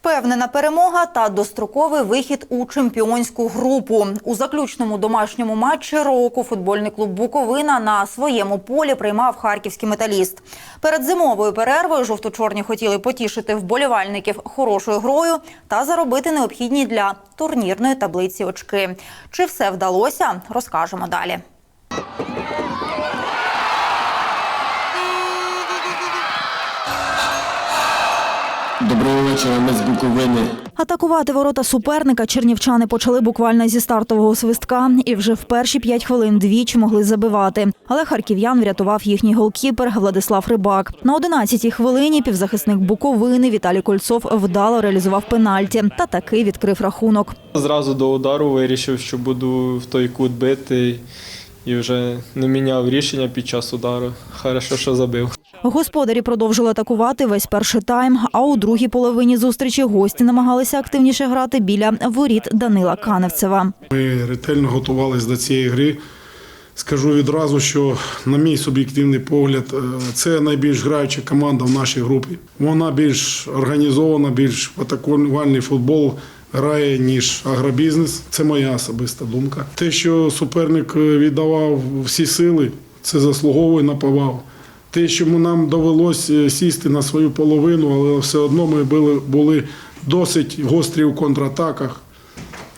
Впевнена перемога та достроковий вихід у чемпіонську групу. У заключному домашньому матчі року футбольний клуб Буковина на своєму полі приймав харківський металіст. Перед зимовою перервою жовто-чорні хотіли потішити вболівальників хорошою грою та заробити необхідні для турнірної таблиці очки. Чи все вдалося, розкажемо далі. Доброго вечора, ми з Буковини. Атакувати ворота суперника чернівчани почали буквально зі стартового свистка і вже в перші п'ять хвилин двічі могли забивати. Але харків'ян врятував їхній голкіпер Владислав Рибак. На 11-й хвилині півзахисник Буковини Віталій Кольцов вдало реалізував пенальті та таки відкрив рахунок. Зразу до удару вирішив, що буду в той кут бити і вже не міняв рішення під час удару. Хорошо, що забив. Господарі продовжили атакувати весь перший тайм. А у другій половині зустрічі гості намагалися активніше грати біля воріт Данила Каневцева. Ми ретельно готувалися до цієї гри. Скажу відразу, що, на мій суб'єктивний погляд, е, це найбільш граюча команда в нашій групі. Вона більш організована, більш атакувальний футбол грає, ніж агробізнес. Це моя особиста думка. Те, що суперник е, віддавав всі сили, це заслуговує на повагу. Те, що нам довелося сісти на свою половину, але все одно ми були, були досить гострі у контратаках.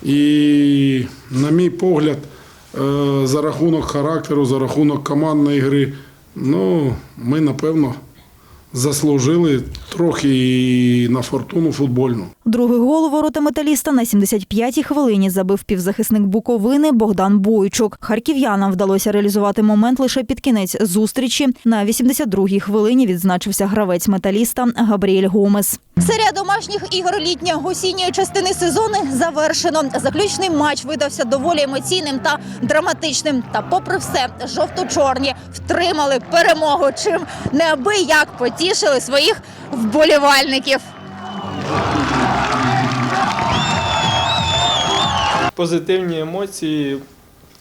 І, на мій погляд, е, за рахунок характеру, за рахунок командної гри, ну, ми, напевно, заслужили трохи і на фортуну футбольну. Другий гол у ворота металіста на 75-й хвилині забив півзахисник Буковини Богдан Бойчук. Харків'янам вдалося реалізувати момент лише під кінець зустрічі. На 82-й хвилині відзначився гравець металіста Габріель Гомес. Серія домашніх ігор літньо-осінньої частини сезону завершено. Заключний матч видався доволі емоційним та драматичним. Та, попри все, жовто-чорні втримали перемогу, чим неабияк потішили своїх вболівальників. Позитивні емоції.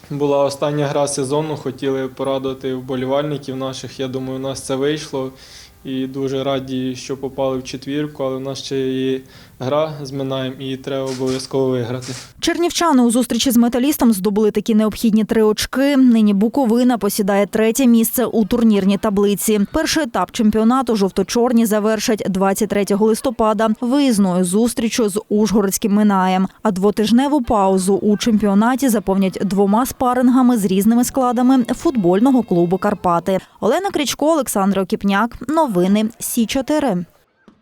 Була остання гра сезону, хотіли порадувати вболівальників наших. Я думаю, у нас це вийшло. І дуже раді, що попали в четвірку, але в нас ще є гра з Минаєм і треба обов'язково виграти. Чернівчани у зустрічі з металістом здобули такі необхідні три очки. Нині Буковина посідає третє місце у турнірній таблиці. Перший етап чемпіонату жовто-чорні завершать 23 листопада виїзною зустрічю з Ужгородським Минаєм. А двотижневу паузу у чемпіонаті заповнять двома спарингами з різними складами футбольного клубу Карпати. Олена Крічко, Олександр Окіпняк. Новини Сі 4